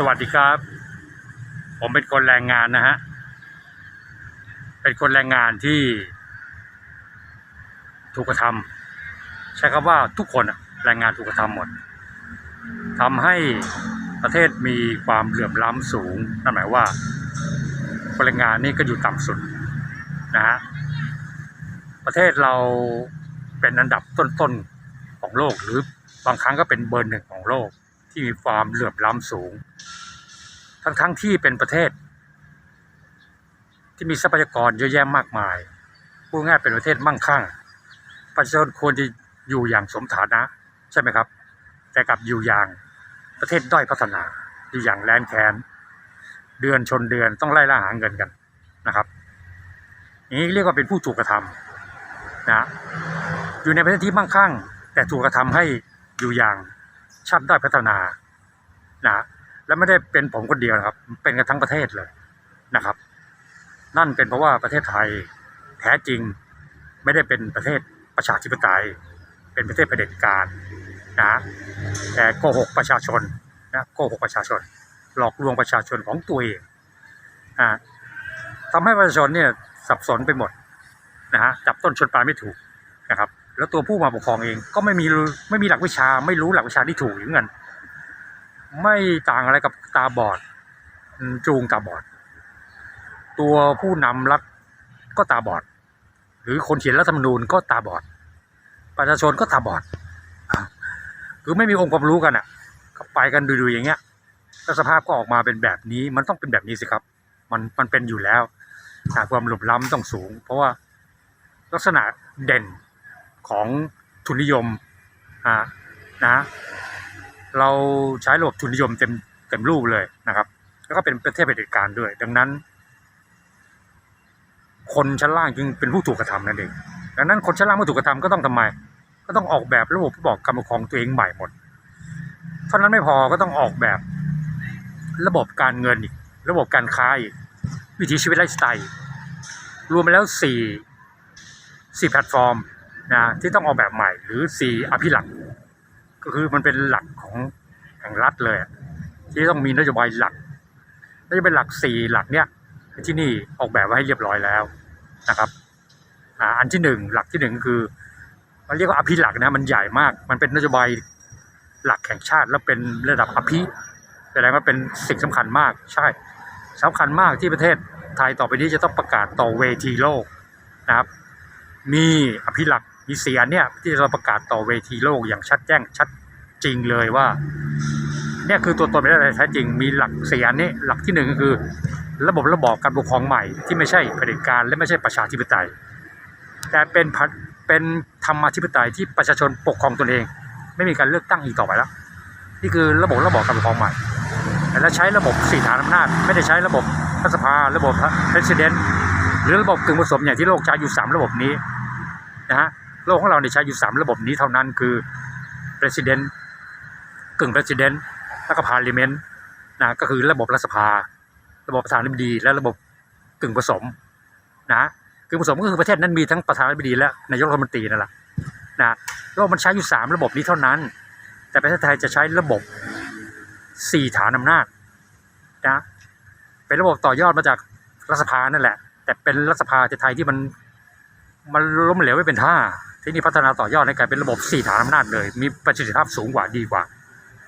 สวัสดีครับ ผมเป็นคนแรงงานนะฮะ เป็นคนแรงงานที่ ถูกกระทำใช้คำว่าทุกคนแรงงานถูกกระทำหมดทำให้ประเทศมีความเหลื่อมล้ำสูงนั่นหมายว่าคนแรงงานนี่ก็อยู่ต่ำสุดนะฮะประเทศเราเป็นอันดับต้นๆของโลกหรือบางครั้งก็เป็นเบอร์หนึ่งของโลกที่มีความเหลื่อมล้ำสูง ทั้งๆที่เป็นประเทศ ที่มีทรัพยากรเยอะแยะมากมายพูดง่ายเป็นประเทศมั่งคั่ง ประชาชนควรจะอยู่อย่างสมฐานะ ใช่ไหมครับ แต่กลับอยู่อย่างประเทศด้อยพัฒนา อยู่อย่างแลนแค้นเดือนชนเดือนต้องไล่ล่าหาเงินกันนะครับอย่างนี้เรียกว่าเป็นผู้ถูกกระทำนะอยู่ในประเทศที่มั่งคั่ง แต่ถูกกระทำให้อยู่อย่างชาติด้อยพัฒนานะ และไม่ได้เป็นผมคนเดียวนะครับ เป็นกันทั้งประเทศเลยนะครับ นั่นเป็นเพราะว่าประเทศไทยแท้จริงไม่ได้เป็นประเทศประชาธิปไตย เป็นประเทศเผด็จการนะแต่โกหกประชาชนนะโกหกประชาชน หลอกลวงประชาชนของตัวเองอ่าทำให้ประชาชนเนี่ยสับสนไปหมดนะฮะจับต้นชนปลายไม่ถูกนะครับ แล้วตัวผู้มาปกครองเองก็ไม่มีไม่มีหลักวิชาไม่รู้หลักวิชาที่ถูกอย่างเงิน ไม่ต่างอะไรกับตาบอดจูงตาบอด ตัวผู้นำรัฐก็ตาบอด หรือคนเขียนรัฐธรรมนูญก็ตาบอด ประชาชนก็ตาบอดคือไม่มีองค์ความรู้กันอะก็ไปกันดูๆอย่างเงี้ยแล้วสภาพก็ออกมาเป็นแบบนี้ มันต้องเป็นแบบนี้สิครับ มันมันเป็นอยู่แล้วหาความหลุมล้ำต้องสูง เพราะว่าลักษณะเด่นของทุนนิยมอ่านะ เราใช้ระบบทุนนิยมเต็มเต็มรูปเลยนะครับ แล้วก็เป็นประเทศเผด็จการด้วย ดังนั้น คนชั้นล่างจึงเป็นผู้ถูกกระทำนั่นเองดังนั้นคนชั้นล่างเมื่อถูกกระทำก็ต้องทำไม ก็ต้องออกแบบระบบผู้บอกการปกครองตัวเองใหม่หมดเท่านั้นไม่พอก็ต้องออกแบบ ระบบการเงินอีกระบบการค้าอีกวิถีชีวิตไลฟ์สไตล์รวมไปแล้วสี่สี่แพลตฟอร์มนะที่ต้องออกแบบใหม่หรือสี่อภิหลักษ ก็คือมันเป็นหลักของแห่งรัฐเลย ที่ต้องมีนโยบายหลักนโยบายหลักสี่หลักเนี้ยที่นี่ออกแบบไว้ให้เรียบร้อยแล้วนะครับอันที่หนึ่งหลักที่หนึ่งก็คือ มันเรียกว่าอภิหลักนะมันใหญ่มาก มันเป็นนโยบายหลักแห่งชาติ แล้วเป็นระดับอภิแสดงว่าเป็นสิ่งสำคัญมากใช่สำคัญมากที่ประเทศไทยต่อไปนี้จะต้องประกาศต่อเวทีโลกนะครับ มีอภิหลัก มีเสียเนี่ยที่เราประกาศต่อเวทีโลกอย่างชัดแจ้งชัดจริงเลยว่าเนี่ยคือตัวตนประเทศไทยแท้จริงมีหลักเสียนนี้หลักที่หนึ่งก็คือ ระบบระบอบการปกครองใหม่ที่ไม่ใช่เผด็จการและไม่ใช่ประชาธิปไตย แต่เป็นพัฒเป็นธรรมาธิปไตยที่ประชาชนปกครองตนเอง ไม่มีการเลือกตั้งอีกต่อไปแล้วนี่คือระบบระบอบการปกครองใหม่และใช้ระบบสี่ฐานอำนาจ ไม่ได้ใช้ระบบรัฐสภาระบบ president หรือระบบกึ่งผสมอย่างที่โลกใช้อยู่สามระบบนี้นะฮะ โลกของเราเนี่ยใช้อยู่สามระบบนี้เท่านั้นคือ president กึ่ง president แล้วก็ parliament นะก็คือระบบรัฐสภา ระบบประธานาธิบดี และระบบกึ่งผสมนะกึ่งผสมก็คือประเทศนั้นมีทั้งประธานาธิบดีและนายกรัฐมนตรีนั่นแหละนะโลกมันใช้อยู่สามระบบนี้เท่านั้น แต่ประเทศไทยจะใช้ระบบสี่ฐานอำนาจนะเป็นระบบต่อยอดมาจากรัฐสภานั่นแหละ แต่เป็นรัฐสภาไทยที่มันมันล้มเหลวไม่เป็นท่า ที่นี่พัฒนาต่อยอดในการเป็นระบบสี่ฐานอำนาจเลย มีประสิทธิภาพสูงกว่าดีกว่า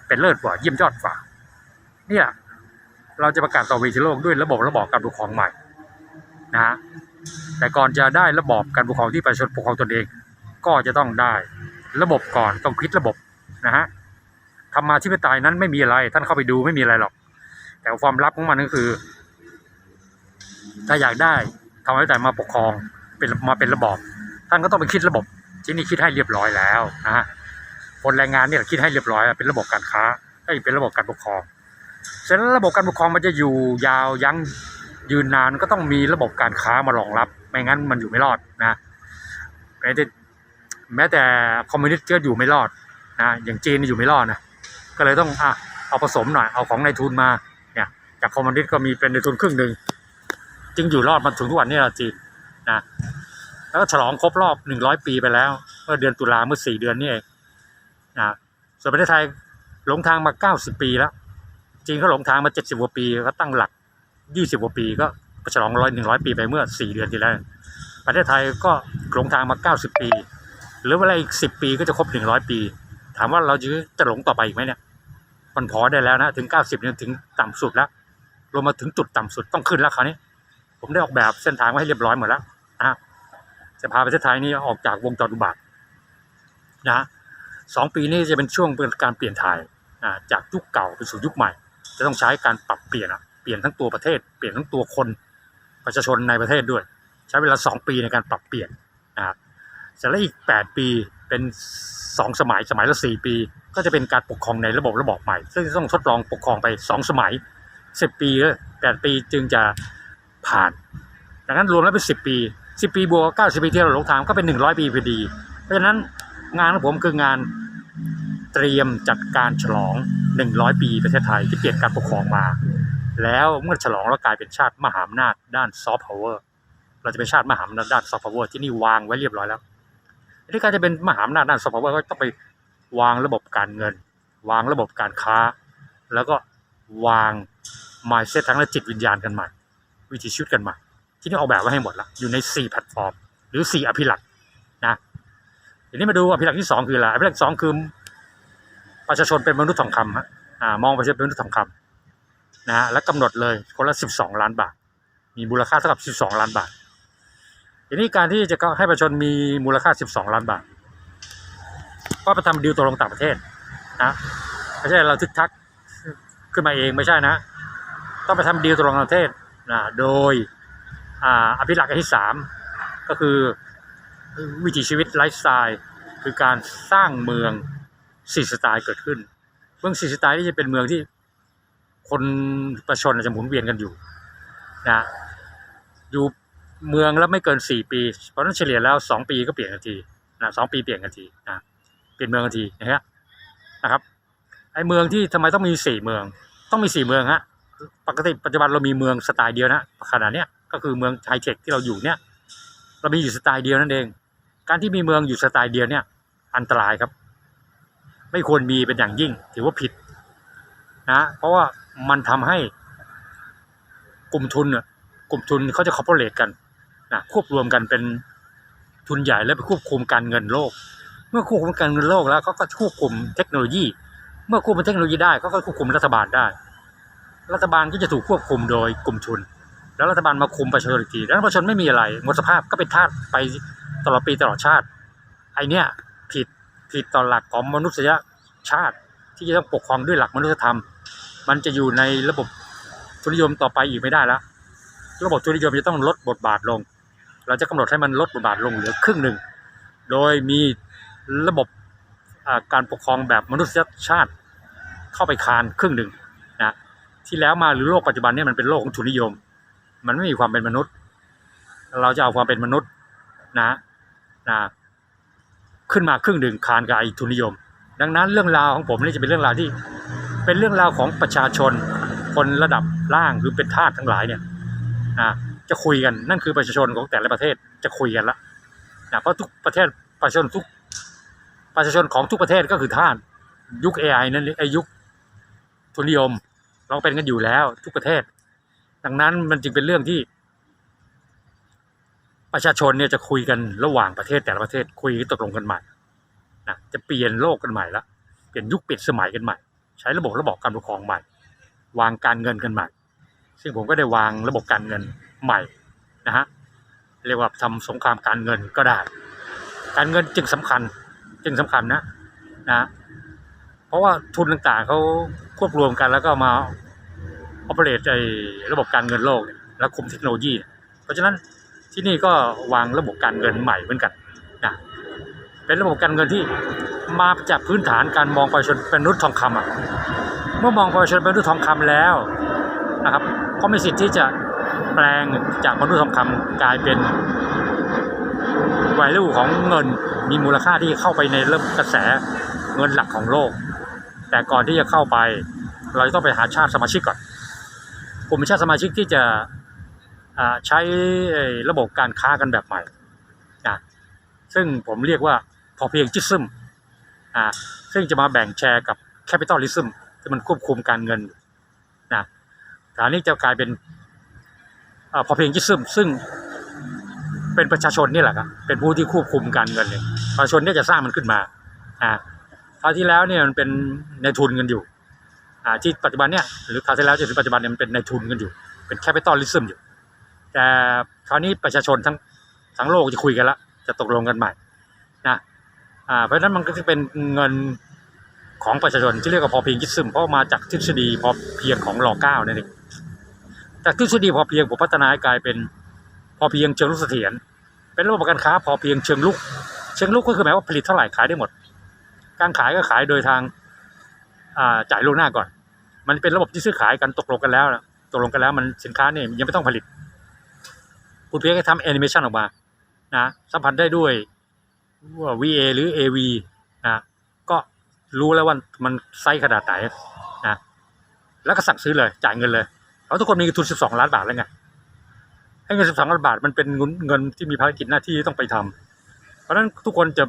เป็นเลิศกว่าเยี่ยมยอดกว่า เนี่ยเราจะประกาศต่อเวทีโลกด้วยระบบระบอบการปกครองใหม่นะฮะแต่ก่อนจะได้ระบอบการปกครองที่ประชาชนปกครองตนเอง ก็จะต้องได้ระบบก่อนต้องคิดระบบนะฮะธรรมาธิปไตยนั้นไม่มีอะไร ท่านเข้าไปดูไม่มีอะไรหรอก แต่ความลับของมันก็คือ ถ้าอยากได้ธรรมาธิปไตยมาปกครองเป็นมาเป็นระบอบ ท่านก็ต้องไปคิดระบบ ที่นี่คิดให้เรียบร้อยแล้วนะฮะคนแรงงานเนี่ยคิดให้เรียบร้อยเป็นระบบการค้าเอ้เป็นระบบการปกครองฉะนั้นระบบการปกครองมันจะอยู่ยาวยั้งยืนนานก็ต้องมีระบบการค้ามารองรับ ไม่งั้นมันอยู่ไม่รอดนะแม้แต่แม้แต่คอมมิวนิสต์ก็อยู่ไม่รอดนะอย่างจีนนี่อยู่ไม่รอดนะก็เลยต้องอะเอาผสมหน่อยเอาของนายทุนมาเนี่ยจากคอมมิวนิสต์ก็มีเป็นนายทุนครึ่งหนึ่งจึงอยู่รอดมาถึงทุกวันนี้ละจีนนะ แล้วก็ฉลองครบรอบหนึ่งร้อยปีไปแล้วเมื่อเดือนตุลาเมื่อสี่เดือนนี่เองนะส่วนประเทศไทยหลงทางมาเก้าสิบปีแล้วจีนเขาหลงทางมาเจ็ดสิบกว่าปีก็ตั้งหลักยี่สิบกว่าปี ก็ฉลองร้อยหนึ่งร้อยปีไปเมื่อสี่เดือนที่แล้วประเทศไทยก็หลงทางมาเก้าสิบปี หรือเวลาอีกสิบปีก็จะครบหนึ่งร้อยปี ถามว่าเราจะจะหลงต่อไปอีกไหมเนี่ยมันพอได้แล้วนะถึงเก้าสิบเนี่ยถึงต่ำสุดแล้วลงมาถึงจุดต่ำสุดต้องขึ้นแล้วคราวนี้ ผมได้ออกแบบเส้นทางไว้ให้เรียบร้อยหมดแล้วนะฮะ จะพาประเทศไทยนี่ออกจากวงจรอุบาทนะสองปีนี้จะเป็นช่วงเป็นการเปลี่ยนถ่ายอ่าจากยุคเก่าไปสู่ยุคใหม่ จะต้องใช้การปรับเปลี่ยนอะเปลี่ยนทั้งตัวประเทศ เปลี่ยนทั้งตัวคนประชาชนในประเทศด้วย ใช้เวลาสองปีในการปรับเปลี่ยนนะครับเสร็จแล้วอีกแปดปีเป็นสองสมัยสมัยละสี่ปี ก็จะเป็นการปกครองในระบบระบอบใหม่ ซึ่งต้องทดลองปกครองไปสองสมัยสิบปีแปดปีจึงจะผ่าน ดังนั้นรวมแล้วเป็นสิบปี สิบปีบวกเก้าสิบปีที่เราหลงทางก็เป็นหนึ่งร้อยปีพอดี เพราะฉะนั้นงานของผมคืองานเตรียมจัดการฉลองหนึ่งร้อยปีประเทศไทยที่เปลี่ยนการปกครองมา แล้วเมื่อฉลองแล้วกลายเป็นชาติมหาอำนาจด้านซอฟต์พาวเวอร์เราจะเป็นชาติมหาอำนาจด้านซอฟต์พาวเวอร์ที่นี่วางไว้เรียบร้อยแล้วอันนี้การจะเป็นมหาอำนาจด้านซอฟต์พาวเวอร์ก็ต้องไปวางระบบการเงิน วางระบบการค้า แล้วก็วาง mindset ทั้งและจิตวิญญาณกันใหม่ วิธีชีวิตกันใหม่ ที่นี่ออกแบบไว้ให้หมดแล้วอยู่ใน 4 แพลตฟอร์ม หรือ 4 อภิลักษ์นะทีนี้มาดูอภิลักษ์ที่ 2 คืออะไรอภิลักษ์สองคือประชาชนเป็นมนุษย์ทองคำฮะอ่ามองประชาชนเป็นมนุษย์ทองคำนะฮะและกำหนดเลยคนละ 12 ล้านบาท มีมูลค่าเท่ากับ 12 ล้านบาททีนี้การที่จะให้ประชาชนมีมูลค่า 12 ล้านบาท ก็ไปทำดีลตกลงต่างประเทศนะไม่ใช่เราทึกทักขึ้นมาเองไม่ใช่นะ ต้องไปทำดีลตกลงต่างประเทศนะโดย อภิลักษ์อันที่สามก็คือวิถีชีวิตไลฟ์สไตล์คือการสร้างเมืองสี่สไตล์เกิดขึ้น เมืองสี่สไตล์นี่จะเป็นเมืองที่คนประชาชนจะหมุนเวียนกันอยู่นะอยู่เมืองแล้วไม่เกินสี่ปี เพราะฉะนั้นเฉลี่ยแล้วสองปีก็เปลี่ยนกันทีนะสองปีเปลี่ยนกันทีนะเปลี่ยนเมืองกันทีนะฮะนะครับไอเมืองที่ทำไมต้องมีสี่เมือง ต้องมีสี่เมืองฮะปกติปัจจุบันเรามีเมืองสไตล์เดียวนะขณะเนี้ย ก็คือเมืองไฮเทคที่เราอยู่เนี่ยเรามีอยู่สไตล์เดียวนั่นเอง การที่มีเมืองอยู่สไตล์เดียวเนี่ยอันตรายครับ ไม่ควรมีเป็นอย่างยิ่ง ถือว่าผิดนะเพราะว่ามันทำให้กลุ่มทุนน่ะกลุ่มทุนเขาจะคอร์ปอเรทกันนะควบรวมกันเป็นทุนใหญ่แล้วไปควบคุมการเงินโลก เมื่อควบคุมการเงินโลกแล้วเขาก็ควบคุมเทคโนโลยี เมื่อควบคุมเทคโนโลยีได้เขาก็ควบคุมรัฐบาลได้ รัฐบาลก็จะถูกควบคุมโดยกลุ่มทุน แล้วรัฐบาลมาคุมประชาชนอีกทีแล้วประชาชนไม่มีอะไรหมดสภาพก็เป็นทาสไปตลอดปีตลอดชาติ ไอเนี้ยผิดผิดต่อหลักของมนุษยชาติที่จะต้องปกครองด้วยหลักมนุษยธรรม มันจะอยู่ในระบบทุนนิยมต่อไปอีกไม่ได้แล้วระบบทุนนิยมจะต้องลดบทบาทลง เราจะกำหนดให้มันลดบทบาทลงเหลือครึ่งหนึ่ง โดยมีระบบาการปกครองแบบมนุษยชาติเข้าไปคานครึ่งหนึ่งนะที่แล้วมาหรือโลกปัจจุบันนี่มันเป็นโลกของทุนนิยม มันไม่มีความเป็นมนุษย์ เราจะเอาความเป็นมนุษย์นะนะขึ้นมาครึ่งหนึ่งคานกับไอทุนนิยม ดังนั้นเรื่องราวของผมนี่จะเป็นเรื่องราวที่เป็นเรื่องราวของประชาชน คนระดับล่างคือเป็นทาสทั้งหลายเนี่ยนะจะคุยกันนั่นคือประชาชนของแต่ละประเทศจะคุยกันละนะเพราะทุกประเทศประชาชนทุกประชาชนของทุกประเทศก็คือทาสยุค AI นั่นไอ้ยุคทุนนิยมเราเป็นกันอยู่แล้วทุกประเทศ ดังนั้นมันจึงเป็นเรื่องที่ ประชาชนเนี่ยจะคุยกันระหว่างประเทศแต่ละประเทศคุยตกลงกันใหม่นะจะเปลี่ยนโลกกันใหม่ละเปลี่ยนยุคเปลี่ยนสมัยกันใหม่ ใช้ระบบระบบการปกครองใหม่ วางการเงินกันใหม่ ซึ่งผมก็ได้วางระบบการเงินใหม่นะฮะเรียกว่าทำสงครามการเงินก็ได้ การเงินจึงสำคัญจึงสำคัญนะนะเพราะว่าทุนต่างๆเขาควบรวมกันแล้วก็มา ออ e r a t e ไอ้ระบบการเงินโลกแล้วคุมเทคโนโลยี เพราะฉะนั้นที่นี่ก็วางระบบการเงินใหม่เหมือนกันนะเป็นระบบการเงินที่มาจากพื้นฐานการมองประชาชนเป็นมนุษย์ทองคำอะเมื่อมองประชาชนเป็นมนุษย์ทองคำแล้วนะครับก็มีสิทธิ์ที่จะแปลงจากมนุษย์ทองคำกลายเป็น value ของเงินมีมูลค่าที่เข้าไปในเริ่มกระแสเงินหลักของโลก แต่ก่อนที่จะเข้าไป เราจะต้องไปหาชาติสมาชิกก่อน กลุ่มชาติสมาชิกที่จะใช้ระบบการค้ากันแบบใหม่นะซึ่งผมเรียกว่าพอเพียงจิซึมอ่าซึ่งจะมาแบ่งแชร์กับแคปิตอลลิซึมที่มันควบคุมการเงินนะฐานนี้จะกลายเป็นอพอเพียงจิซึมซึ่งเป็นประชาชนนี่แหละครับเป็นผู้ที่ควบคุมการเงินเนี่ยประชาชนเนี่ยจะสร้างมันขึ้นมาอ่าคราวที่แล้วเนี่ยมันเป็นในทุนกันอยู่ ที่ปัจจุบันเนี่ยหรือคราวที่แล้วจนถึงปัจจุบันเนี่ยมันเป็นในทุนกันอยู่ เป็นแคปิตอลลิซึมอยู่ แต่คราวนี้ประชาชนทั้งทั้งโลกจะคุยกันละจะตกลงกันใหม่นะเพราะฉะนั้นมันก็จะเป็นเงินของประชาชนที่เรียกว่าพอเพียงคิดซึมเพราะมาจากทฤษฎีพอเพียงของรอเก้านั่นเองจากทฤษฎีพอเพียงผมพัฒนาให้กลายเป็นพอเพียงเชิงลุกเสถียรเป็นระบบการค้า พอเพียงเชิงลุก เชิงลุกก็คือหมายว่าผลิตเท่าไหร่ขายได้หมด การขายก็ขายโดยทางจ่ายล่วงหน้าก่อน มันเป็นระบบที่ซื้อขายกันตกลงกันแล้วนะตกลงกันแล้วมันสินค้าเนี่ยยังไม่ต้องผลิต คุณเพียงแค่ทำแอนิเมชันออกมานะสัมผัสได้ด้วยว่า VA หรือ AV นะก็รู้แล้วว่ามันไซส์ขนาดไหนนะแล้วก็สั่งซื้อเลยจ่ายเงินเลยเพราะทุกคนมีทุน 12 ล้านบาทแล้วไงให้เงิน 12 ล้านบาทมันเป็นเงินเงินที่มีภารกิจหน้าที่ต้องไปทำเพราะฉะนั้นทุกคนจะ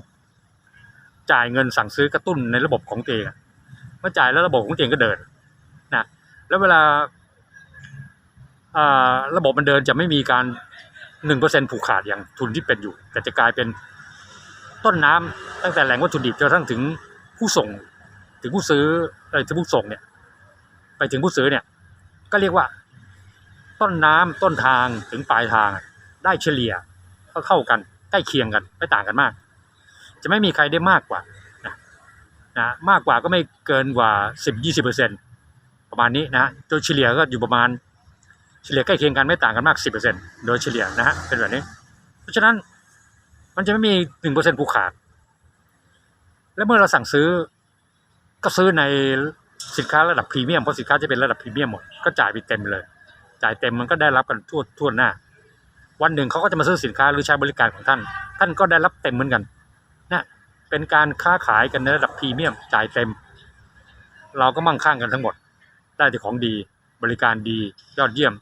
จ่ายเงินสั่งซื้อกระตุ้นในระบบของตัวเองเมื่อจ่ายแล้วระบบของตัวเองก็เดิน แล้วเวลาระบบมันเดินจะไม่มีการหนึ่งเปอร์เซ็นผูกขาดอย่างทุนที่เป็นอยู่ แต่จะกลายเป็นต้นน้ำตั้งแต่แหล่งวัตถุดิบจนกระทั่งถึงผู้ส่ง ถึงผู้ซื้อเออถึงผู้ส่งเนี่ย ไปถึงผู้ซื้อเนี่ย ก็เรียกว่า ต้นน้ำต้นทางถึงปลายทาง ได้เฉลี่ยก็เข้ากันใกล้เคียงกันไม่ต่างกันมาก จะไม่มีใครได้มากกว่านะนะมากกว่าก็ไม่เกินกว่าสิบยี่สิบเปอร์เซ็น ประมาณนี้นะโดยเฉลี่ยก็อยู่ประมาณเฉลี่ยใกล้เคียงกันไม่ต่างกันมาก 10%โดยเฉลี่ยนะฮะเป็นแบบนี้ เพราะฉะนั้นมันจะไม่มี 1%ผูกขาด และเมื่อเราสั่งซื้อก็ซื้อในสินค้าระดับพรีเมียมเพราะสินค้าจะเป็นระดับพรีเมียมหมดก็จ่ายไปเต็มเลย จ่ายเต็มมันก็ได้รับกันทั่วทั่วหน้า วันหนึ่งเขาก็จะมาซื้อสินค้าหรือใช้บริการของท่าน ท่านก็ได้รับเต็มเหมือนกันนะเป็นการค้าขายกันในระดับพรีเมียมจ่ายเต็ม เราก็มั่งคั่งกันทั้งหมด ได้แต่ของดี บริการดียอดเยี่ยม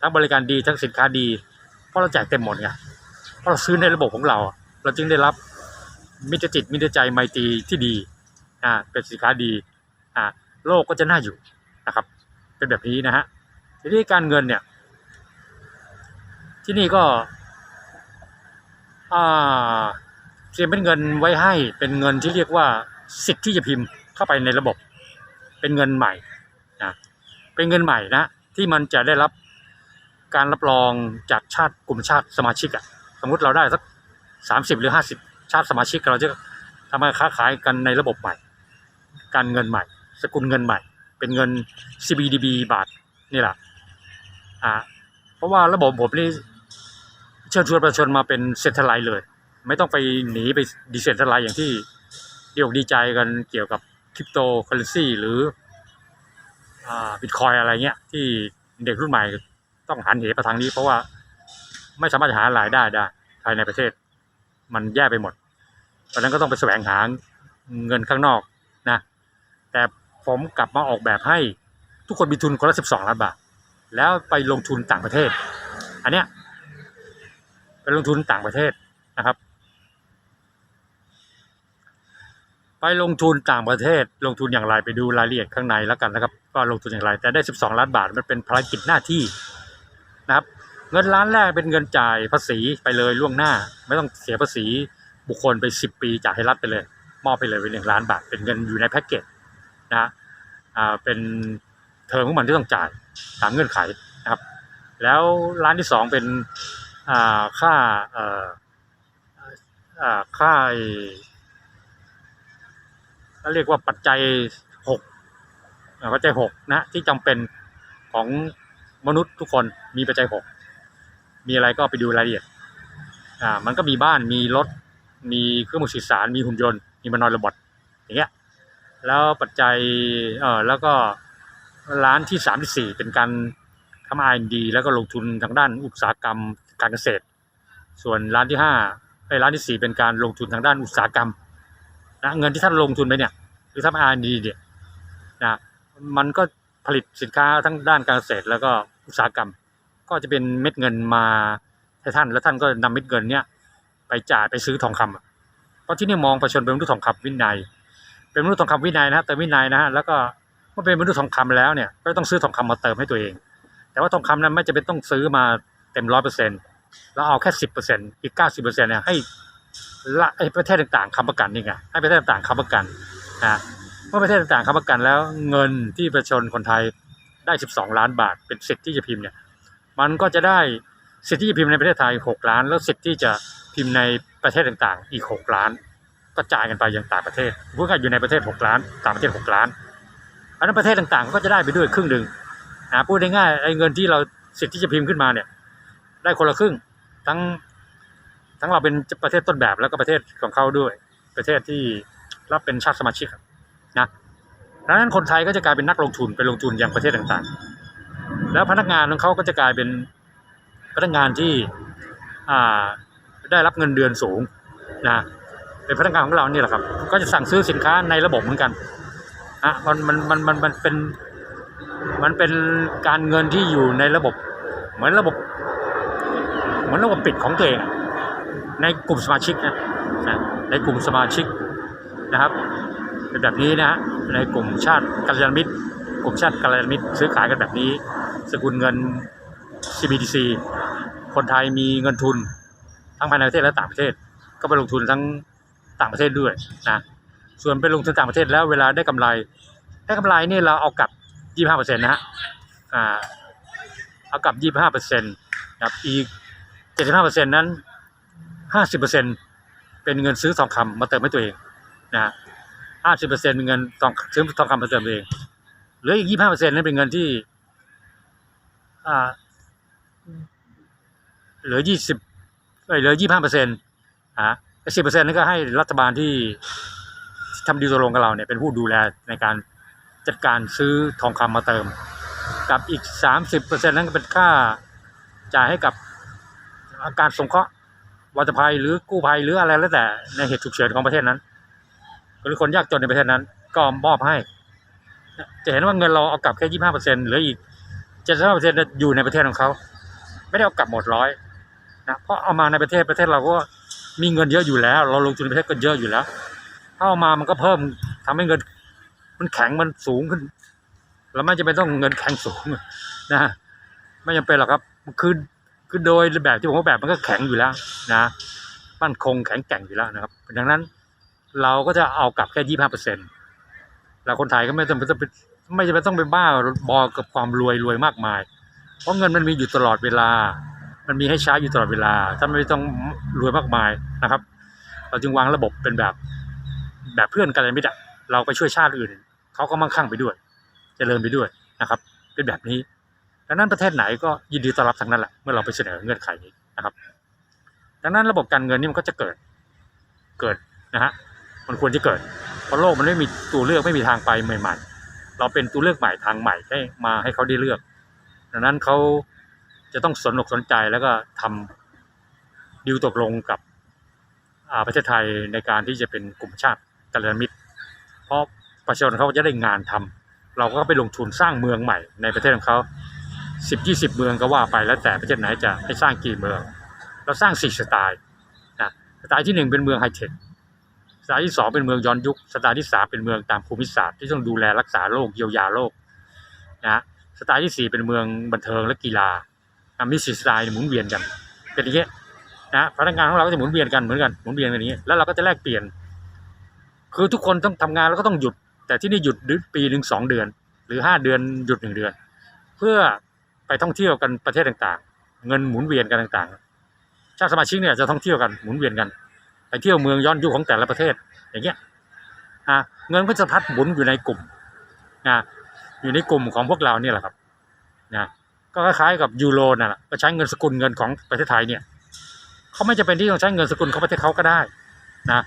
ทั้งบริการดีทั้งสินค้าดี เพราะเราแจ่ายเต็มหมดไงเพราะเราซื้อในระบบของเรา เราจึงได้รับมิตรจิตมิตรใจไมตรีที่ดีอ่าเป็นสินค้าดีอ่าโลกก็จะน่าอยู่นะครับ เป็นแบบนี้นะฮะทีนี้การเงินเนี่ย ที่นี่ก็อ่าเตรียมเป็นเงินไว้ให้เป็นเงินที่เรียกว่าสิทธิ์ที่จะพิมพ์เข้าไปในระบบ เป็นเงินใหม่ เป็นเงินใหม่นะ ที่มันจะได้รับการรับรองจากชาติกลุ่มชาติสมาชิกอะสมมติเราได้สักสามสิบหรือห้าสิบชาติสมาชิกเราจะทำการค้าขายกันในระบบใหม่ การเงินใหม่ สกุลเงินใหม่ เป็นเงิน CBDB บาทนี่แหละอ่าเพราะว่าระบบผมนี่เชิญชวนประชาชนมาเป็นเซ็นทรัลไลเลย ไม่ต้องไปหนีไปดิเซ็นทรัลไลอย่างที่ดีอกดีใจกันเกี่ยวกับคริปโตเคอเรนซีหรือ บิตคอยอะไรเงี้ย ที่เด็กรุ่นใหม่ต้องหันเหไปทางนี้ เพราะว่าไม่สามารถหารายได้ได้ภายในประเทศ มันแย่ไปหมดเพราะฉะนั้นก็ต้องไปแสวงหาเงินข้างนอกนะ แต่ผมกลับมาออกแบบให้ทุกคนมีทุนคนละสิบสองล้านบาทแล้วไปลงทุนต่างประเทศ อันเนี้ยไปลงทุนต่างประเทศนะครับ ไปลงทุนต่างประเทศ ลงทุนอย่างไรไปดูรายละเอียดข้างในแล้วกันนะครับว่าลงทุนอย่างไร แต่ได้ 12 ล้านบาทมันเป็นภารกิจหน้าที่นะครับ เงินล้านแรกเป็นเงินจ่ายภาษีไปเลยล่วงหน้า ไม่ต้องเสียภาษีบุคคลไป 10 ปีจ่ายให้รัฐไปเลย มอบไปเลยเป็นหนึ่งล้านบาท เป็นเงินอยู่ในแพ็กเกจนะฮะอ่าเป็นเทอมของมันที่ต้องจ่ายตามเงื่อนไขนะครับ แล้วร้านที่สองเป็นอ่าค่าเอ่ออ่าค่า เขาเรียกว่าปัจจัยหกปัจจัยหกนะที่จำเป็นของมนุษย์ทุกคนมีปัจจัยหกมีอะไรก็ไปดูรายละเอียดอ่ามันก็มีบ้านมีรถ มีเครื่องมือสื่อสาร มีหุ่นยนต์ มีมานอยโรบอทอย่างเงี้ยแล้วปัจจัยเออแล้วก็ร้านที่สามที่สี่เป็นการทำ R&D แล้วก็ลงทุนทางด้านอุตสาหกรรมการเกษตร ส่วนร้านที่ห้าไอ้ร้านที่สี่เป็นการลงทุนทางด้านอุตสาหกรรม นะเงินที่ท่านลงทุนไปเนี่ยหรือทำอาร์ดีเนี่ยนะมันก็ผลิตสินค้าทั้งด้านการเกษตรแล้วก็อุตสาหกรรม ก็จะเป็นเม็ดเงินมาให้ท่านแล้วท่านก็นำเม็ดเงินเนี่ยไปจ่ายไปซื้อทองคำอะเพราะที่นี่มองประชนเป็นมนุษย์ทองคำวินัย เป็นมนุษย์ทองคำวินัยนะฮะแต่วินัยนะฮะแล้วก็เมื่อเป็นมนุษย์ทองคำแล้วเนี่ยก็ต้องซื้อทองคำมาเติมให้ตัวเอง แต่ว่าทองคำนั้นไม่จำเป็นต้องซื้อมาเต็มร้อยเปอร์เซ็นต์แล้วเอาแค่สิบเปอร์เซ็นต์อีกเก้าสิบเปอร์เซ็นต์เนี่ยให้ ละไอ้ประเทศต่างๆค้ำประกันนี่ไงให้ประเทศต่างๆค้ำประกันนะเมื่อประเทศต่างๆค้ำประกันแล้วเงินที่ประชาชนคนไทยได้สิบสองล้านบาท เป็นสิทธิ์ที่จะพิมพ์เนี่ยมันก็จะได้สิทธิ์ที่จะพิมพ์ในประเทศไทยหกล้าน แล้วสิทธิ์ที่จะพิมพ์ในประเทศต่างๆ อีกหกล้านกระจายกันไปยังต่างประเทศพูดง่ายอยู่ในประเทศหกล้าน ต่างประเทศหกล้านอันนั้นประเทศต่างๆก็จะได้ไปด้วยครึ่งหนึ่งนะพูดง่ายๆไอ้เงินที่เราสิทธิ์ที่จะพิมพ์ขึ้นมาเนี่ยได้คนละครึ่งทั้ง ทั้งเราเป็นประเทศต้นแบบแล้วก็ประเทศของเขาด้วย ประเทศที่รับเป็นชาติสมาชิกนะดังนั้นคนไทยก็จะกลายเป็นนักลงทุนไปลงทุนยังประเทศต่างๆ แล้วพนักงานของเขาก็จะกลายเป็นพนักงานที่ได้รับเงินเดือนสูงนะเป็นพนักงานของเรานี่แหละครับ ก็จะสั่งซื้อสินค้าในระบบเหมือนกันอะมันมันมันมันมันเป็นมันเป็นการเงินที่อยู่ในระบบ เหมือนระบบ เหมือนระบบปิดของตัวเองอะ ในกลุ่มสมาชิกนะในกลุ่มสมาชิกนะครับเป็นแบบนี้นะฮะในกลุ่มชาติกัลยาณมิตร กลุ่มชาติกัลยาณมิตร ซื้อขายกันแบบนี้ สกุลเงิน CBDC คนไทยมีเงินทุนทั้งภายในประเทศและต่างประเทศ ก็ไปลงทุนทั้งต่างประเทศด้วยนะส่วนไปลงทุนต่างประเทศแล้วเวลาได้กำไร ได้กำไรนี่เราเอากลับ 25เปอร์เซ็นต์นะฮะอ่าเอากลับ 25เปอร์เซ็นต์นะครับอีก 75เปอร์เซ็น ต์นั้น50เปอร์เซ็นเป็นเงินซื้อทองคำมาเติมให้ตัวเองนะ50เปอร์เซ็นเป็นเงินทองซื้อทองคำมาเติมตัวเองเหลืออีก25เปอร์เซ็นต์นั้นเป็นเงินที่อ่าเหลือ20เอ้ยเหลือ25เปอร์เซ็นต์อ่า10เปอร์เซ็นต์นั้นก็ให้รัฐบาลที่ทำดีตกลงกับเราเนี่ยเป็นผู้ดูแลในการจัดการซื้อทองคำมาเติม กับอีกสามสิบเปอร์เซ็นต์นั้นก็เป็นค่าจ่ายให้กับอาการสงเคราะห์ วัตภัยหรือกู้ภัยหรืออะไรแล้วแต่ในเหตุฉุกเฉินของประเทศนั้น หรือคนยากจนในประเทศนั้น ก็มอบให้ จะเห็นว่าเงินเราเอากลับแค่ยี่ห้าเปอร์เซ็นต์หรืออีกเจ็ดสิบห้าเปอร์เซ็นต์อยู่ในประเทศของเขา ไม่ได้เอากลับหมดร้อยนะเพราะเอามาในประเทศประเทศเราก็มีเงินเยอะอยู่แล้ว เราลงทุนในประเทศก็เยอะอยู่แล้วถ้าเอามามันก็เพิ่มทำให้เงิน มันแข็งมันสูงขึ้นแล้วไม่จำเป็นต้องเงินแข็งสูงนะไม่จำเป็นหรอกครับคือ คือโดยแบบที่ผมว่าแบบมันก็แข็งอยู่แล้วนะมั่นคงแข็งแกร่งอยู่แล้วนะครับ ดังนั้นเราก็จะเอากลับแค่ยี่ห้าเปอร์เซ็นต์แล้วคนไทยก็ไม่จำเป็นต้องไปไม่จำเป็นต้องไปบ้าบอกับความรวยรวยมากมาย เพราะเงินมันมีอยู่ตลอดเวลา มันมีให้ใช้อยู่ตลอดเวลาถ้าไม่ต้องรวยมากมายนะครับ เราจึงวางระบบเป็นแบบแบบเพื่อนกันเลยไมิตรอะเราไปช่วยชาติอื่นเขาก็มั่งคั่งไปด้วยเจริญไปด้วยนะครับ เป็นแบบนี้ ดังนั้นประเทศไหนก็ยินดีต้อนรับทั้งนั้นแหละเมื่อเราไปเสนอเงื่อนไขนี้นะครับ ดังนั้นระบบการเงินนี่มันก็จะเกิดเกิดนะฮะมันควรจะเกิดเพราะโลกมันไม่มีตัวเลือกไม่มีทางไปใหม่ๆ เราเป็นตัวเลือกใหม่ทางใหม่ให้มาให้เขาได้เลือก ดังนั้นเขาจะต้องสนอกสนใจแล้วก็ทำดีลตกลงกับอ่าประเทศไทยในการที่จะเป็นกลุ่มชาติกัลยาณมิตร เพราะประชาชนเขาจะได้งานทำเราก็ไปลงทุนสร้างเมืองใหม่ในประเทศของเขา สิบยี่สิบเมืองก็ว่าไปแล้วแต่ประเทศไหนจะให้สร้างกี่เมือง เราสร้างสี่สไตล์นะสไตล์ที่หนึ่งเป็นเมืองไฮเทคสไตล์ที่สองเป็นเมืองย้อนยุคสไตล์ที่สามเป็นเมืองตามภูมิศาสตร์ที่ต้องดูแลรักษาโรคเยียวยาโรคนะสไตล์ที่สี่เป็นเมืองบันเทิงและกีฬาอะมีสี่สไตล์หมุนเวียนกันเป็นอย่างเงี้ยนะพนักงานของเราก็จะหมุนเวียนกันเหมือนกันหมุนเวียนกันอย่างนี้แล้วเราก็จะแลกเปลี่ยน คือทุกคนต้องทำงานแล้วก็ต้องหยุด แต่ที่นี่หยุดปีหนึ่งสองเดือน หรือห้าเดือนหยุดหนึ่งเดือน เพื่อ ไปท่องเที่ยวกันประเทศต่างๆ เงินหมุนเวียนกันต่างๆ ชาติสมาชิกเนี่ยจะท่องเที่ยวกันหมุนเวียนกัน ไปเที่ยวเมืองย้อนยุคของแต่ละประเทศอย่างเงี้ยอะเงินก็จะพัดหมุนอยู่ในกลุ่มนะอยู่ในกลุ่มของพวกเราเนี่ยแหละครับนะก็คล้ายๆกับยูโรน่ะแหละก็ใช้เงินสกุลเงินของประเทศไทยเนี่ยเขาไม่จำเป็นที่ต้องใช้เงินสกุลของประเทศเขาก็ได้นะ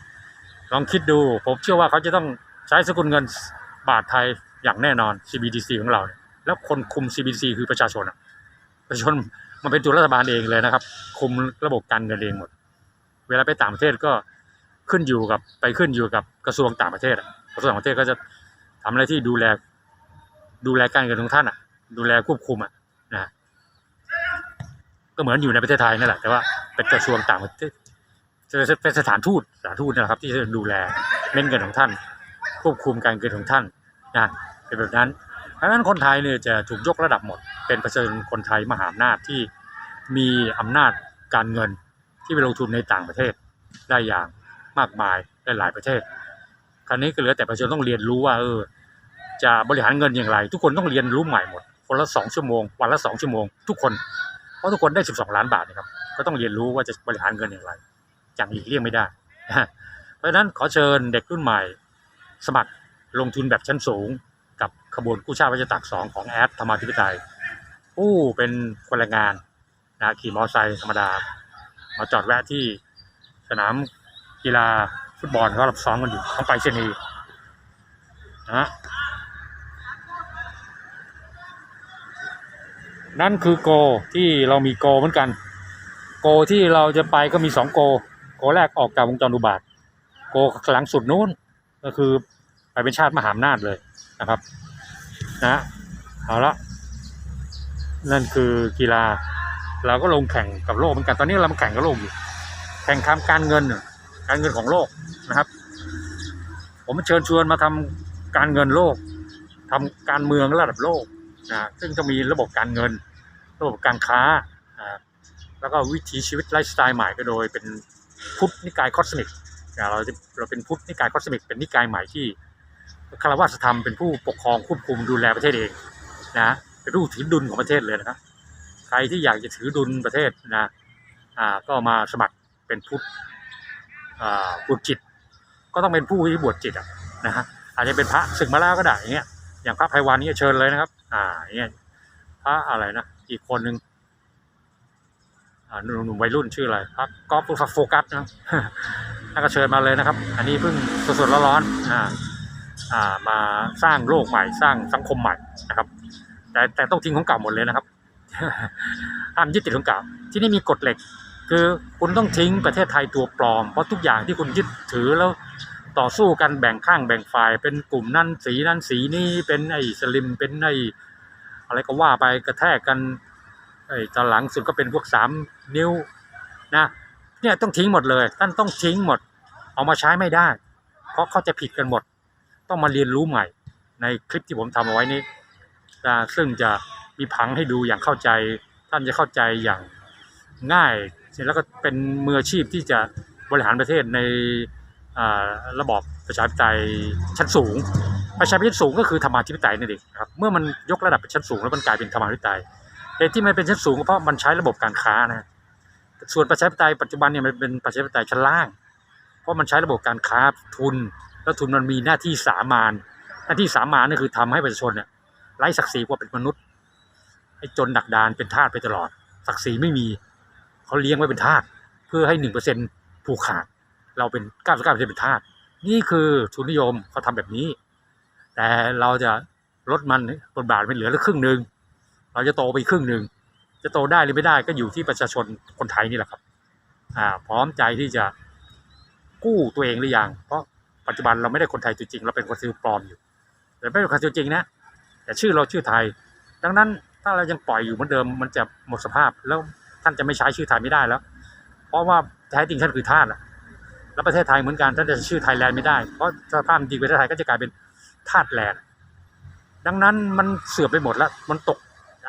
ลองคิดดูผมเชื่อว่าเขาจะต้องใช้สกุลเงินบาทไทยอย่างแน่นอน CBDC ของเราเนี่ย แล้วคนคุม CBDC คือประชาชนอะประชาชนมันเป็นตัวรัฐบาลเองเลยนะครับ คุมระบบการเงินเองหมด เวลาไปต่างประเทศก็ขึ้นอยู่กับไปขึ้นอยู่กับกระทรวงต่างประเทศอะกระทรวงต่างประเทศก็จะทำอะไรที่ดูแลดูแลการเงินของท่านอะดูแลควบคุมอะนะก็เหมือนอยู่ในประเทศไทยนั่นแหละแต่ว่าเป็นกระทรวงต่างประเทศเป็นสถานทูตสถานทูตนะครับ ที่จะดูแลเม็ดเงินของท่าน ควบคุมการเงินของท่านนะเป็นแบบนั้น เพราะฉะนั้นคนไทยเนี่ยจะถูกยกระดับหมด เป็นประชาชนคนไทยมหาอำนาจที่มีอำนาจการเงินที่ไปลงทุนในต่างประเทศได้อย่างมากมายในหลายประเทศ คราวนี้ก็เหลือแต่ประชาชนต้องเรียนรู้ว่าเออจะบริหารเงินอย่างไร ทุกคนต้องเรียนรู้ใหม่หมดคนละสองชั่วโมง วันละสองชั่วโมง ทุกคน เพราะทุกคนได้ 12 ล้านบาทนะครับก็ต้องเรียนรู้ว่าจะบริหารเงินอย่างไรอย่างหลีกเลี่ยงไม่ได้ เพราะฉะนั้นขอเชิญเด็กรุ่นใหม่ สมัครลงทุนแบบชั้นสูง กับขบวนกู้ชาติวัชตักสองของแอดธรรมาธิปไตยผู้เป็นคนแรงงานนะขี่มอเตอร์ไซค์ธรรมดา มาจอดแวะที่สนามกีฬาฟุตบอลเขารับซ้อมกันอยู่ต้องไปเชนีนะฮะนั่นคือโกที่เรามีโกเหมือนกัน โกที่เราจะไปก็มีสองโก โกแรกออกจากวงจรอุบาท โกหลังสุดนู้นก็คือไปเป็นชาติมหาอำนาจเลย นะครับนะเอาละนั่นคือกีฬา เราก็ลงแข่งกับโลกเหมือนกันตอนนี้เรามาแข่งกับโลกอยู่แข่งขันการเงินการเงินของโลกนะครับ ผมเชิญชวนมาทำการเงินโลกทำการเมืองระดับโลกนะซึ่งจะมีระบบการเงิน ระบบการค้าแล้วก็วิถีชีวิตไลฟ์สไตล์ใหม่ก็โดยเป็นพุทธนิกายคอสมิกเราจะเราเป็นพุทธนิกายคอสมิกเป็นนิกายใหม่ที่ คารวะธรรมเป็นผู้ปกครองควบคุมดูแลประเทศเองนะเป็นผู้ถือดุลของประเทศเลยนะครับใครที่อยากจะถือดุลประเทศนะอ่าก็มาสมัครเป็นพุทธอ่าบวชจิต ก็ต้องเป็นผู้ที่บวชจิตอะนะฮะอาจจะเป็นพระศึกมาแล้วก็ได้อย่างเงี้ยอย่างพระไพวันนี่เชิญเลยนะครับ อ่าอย่างเงี้ยพระอะไรนะอีกคนหนึ่งหนุ่มวัยรุ่นชื่ออะไรพระก๊อฟโฟกัสนะท่าก็เชิญมาเลยนะครับ อันนี้เพิ่งสดๆร้อนๆอ่า มาสร้างโลกใหม่สร้างสังคมใหม่นะครับ แต่แต่ต้องทิ้งของเก่าหมดเลยนะครับห้ามยึดติดของเก่าที่นี่มีกฎเหล็ก คือคุณต้องทิ้งประเทศไทยตัวปลอม เพราะทุกอย่างที่คุณยึดถือแล้วต่อสู้กันแบ่งข้างแบ่งฝ่าย เป็นกลุ่มนั่นสีนั่นสีนี้เป็นไอ้สลิมเป็นไอ้อะไรก็ว่าไปกระแทกกันไอ้ตอนหลังสุดก็เป็นพวกสามนิ้วนะเนี่ยต้องทิ้งหมดเลย ท่านต้องทิ้งหมด เอามาใช้ไม่ได้ เพราะเขาจะผิดกันหมด ต้องมาเรียนรู้ใหม่ ในคลิปที่ผมทำเอาไว้นี้นะซึ่งจะมีผังให้ดูอย่างเข้าใจ ท่านจะเข้าใจอย่างง่ายแล้วก็เป็นมืออาชีพที่จะบริหารประเทศในระบอบประชาธิปไตยชั้นสูง ประชาธิปไตยสูงก็คือธรรมาธิปไตยนั่นเองครับเมื่อมันยกระดับเป็นชั้นสูงแล้วมันกลายเป็นธรรมาธิปไตยเหตุที่มันเป็นชั้นสูงก็เพราะมันใช้ระบบการค้านะส่วนประชาธิปไตยปัจจุบันเนี่ยมันเป็นประชาธิปไตยชั้นล่าง เพราะมันใช้ระบบการค้าทุน แล้วทุนมันมีหน้าที่สามานหน้าที่สามานนั่นคือทำให้ประชาชนเนี่ยไร้ศักดิ์ศรีกว่าเป็นมนุษย์ให้จนดักดานเป็นทาสไปตลอด ศักดิ์ศรีไม่มีเขาเลี้ยงไว้เป็นทาสเพื่อให้หนึ่งเปอร์เซ็นผูกขาด เราเป็นเก้าสิบเก้าเปอร์เซ็นเป็นทาสนี่คือทุนนิยมเขาทำแบบนี้ แต่เราจะลดมันบทบาทเป็นเหลือละครึ่งหนึ่งเราจะโตไปครึ่งหนึ่งจะโตได้หรือไม่ได้ก็อยู่ที่ประชาชนคนไทยนี่แหละครับ อ่า พร้อมใจที่จะกู้ตัวเองหรือยังเพราะ ปัจจุบันเราไม่ได้คนไทยจริงๆเราเป็นคนซื้อปลอมอยู่แต่ไม่เป็นคนตัวจริงนะแต่ชื่อเราชื่อไทย ดังนั้นถ้าเรายังปล่อยอยู่เหมือนเดิมมันจะหมดสภาพแล้วท่านจะไม่ใช้ชื่อไทยไม่ได้แล้ว เพราะว่าแท้จริงท่านคือทาสแล้วประเทศไทยเหมือนกันท่านจะชื่อไทยแลนด์ไม่ได้เพราะสภาพจริงประเทศไทยก็จะกลายเป็นทาสแลนด์ดังนั้นมันเสื่อมไปหมดแล้ว มันตก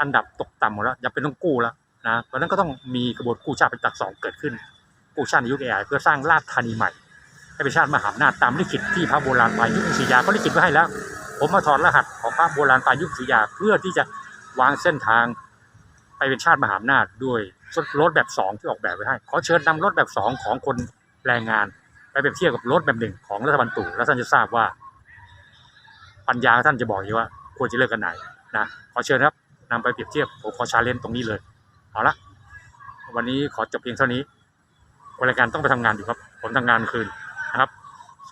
อันดับตกต่ำหมดแล้วอย่าเป็นต้องกู้แล้วนะเพราะฉะนั้นก็ต้องมีกระบวนกู้ชาติเป็นตักสองเกิดขึ้นกู้ชาติในยุคเอไอเพื่อสร้างราชธานีใหม่ ให้เป็นชาติมหาอำนาจตามลิขิตที่พระโบราณปลายยุคศรียาเขาลิขิตไว้ให้แล้ว ผมมาถอดรหัสของพระโบราณปลายยุคศรียาเพื่อที่จะวางเส้นทางไปเป็นชาติมหาอำนาจด้วยรถแบบสองที่ออกแบบไว้ให้ ขอเชิญนำรถแบบสองของคนแรงงาน ไปเปรียบเทียบกับรถแบบหนึ่งของรัฐบาลตู่แล้วท่านจะทราบว่า ปัญญาท่านจะบอกอยู่ว่าควรจะเลือกกันไหนนะขอเชิญครับนำไปเปรียบเทียบผมขอชาเลนจ์ตรงนี้เลยเอาละวันนี้ขอจบเพียงเท่านี้รายการต้องไปทำงานอยู่ครับผมทำงานคืน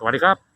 วัสดีครับ